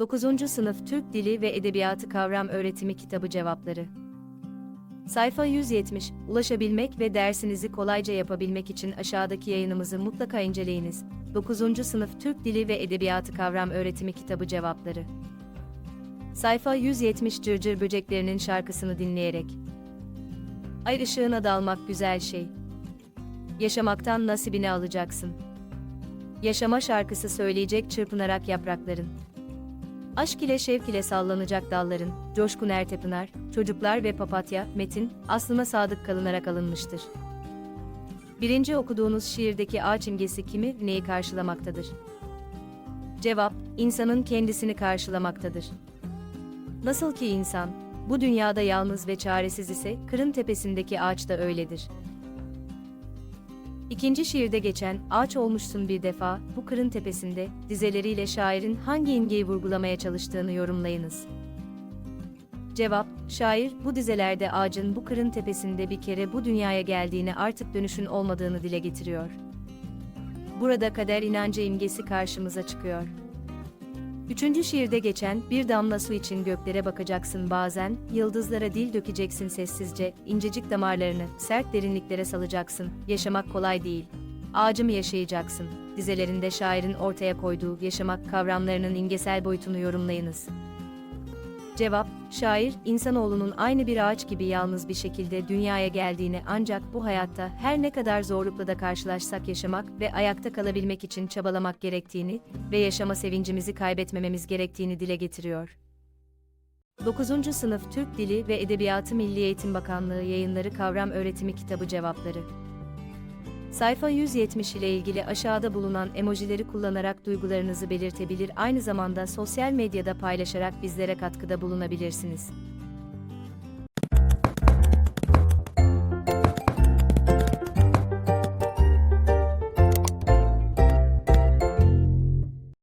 9. Sınıf Türk Dili ve Edebiyatı Kavram Öğretimi Kitabı Cevapları Sayfa 170, ulaşabilmek ve dersinizi kolayca yapabilmek için aşağıdaki yayınımızı mutlaka inceleyiniz. 9. Sınıf Türk Dili ve Edebiyatı Kavram Öğretimi Kitabı Cevapları Sayfa 170 Cırcır Böceklerinin şarkısını dinleyerek Ay ışığına dalmak güzel şey. Yaşamaktan nasibini alacaksın. Yaşama şarkısı söyleyecek çırpınarak yaprakların. Aşk ile şevk ile sallanacak dalların, Coşkun Ertepınar, Çocuklar ve Papatya, Metin, aslına sadık kalınarak alınmıştır. Birinci okuduğunuz şiirdeki ağaç imgesi kimi, neyi karşılamaktadır? Cevap, insanın kendisini karşılamaktadır. Nasıl ki insan, bu dünyada yalnız ve çaresiz ise, kırın tepesindeki ağaç da öyledir. İkinci şiirde geçen ağaç olmuşsun bir defa bu kırın tepesinde dizeleriyle şairin hangi imgeyi vurgulamaya çalıştığını yorumlayınız. Cevap, şair bu dizelerde ağacın bu kırın tepesinde bir kere bu dünyaya geldiğini artık dönüşün olmadığını dile getiriyor. Burada kader inancı imgesi karşımıza çıkıyor. Üçüncü şiirde geçen bir damla su için göklere bakacaksın bazen, yıldızlara dil dökeceksin sessizce, incecik damarlarını sert derinliklere salacaksın, yaşamak kolay değil. Ağacımı yaşayacaksın, dizelerinde şairin ortaya koyduğu yaşamak kavramlarının imgesel boyutunu yorumlayınız. Cevap, şair, insanoğlunun aynı bir ağaç gibi yalnız bir şekilde dünyaya geldiğini ancak bu hayatta her ne kadar zorlukla da karşılaşsak yaşamak ve ayakta kalabilmek için çabalamak gerektiğini ve yaşama sevincimizi kaybetmememiz gerektiğini dile getiriyor. 9. Sınıf Türk Dili ve Edebiyatı Milli Eğitim Bakanlığı yayınları Kavram Öğretimi Kitabı Cevapları Sayfa 170 ile ilgili aşağıda bulunan emojileri kullanarak duygularınızı belirtebilir aynı zamanda sosyal medyada paylaşarak bizlere katkıda bulunabilirsiniz.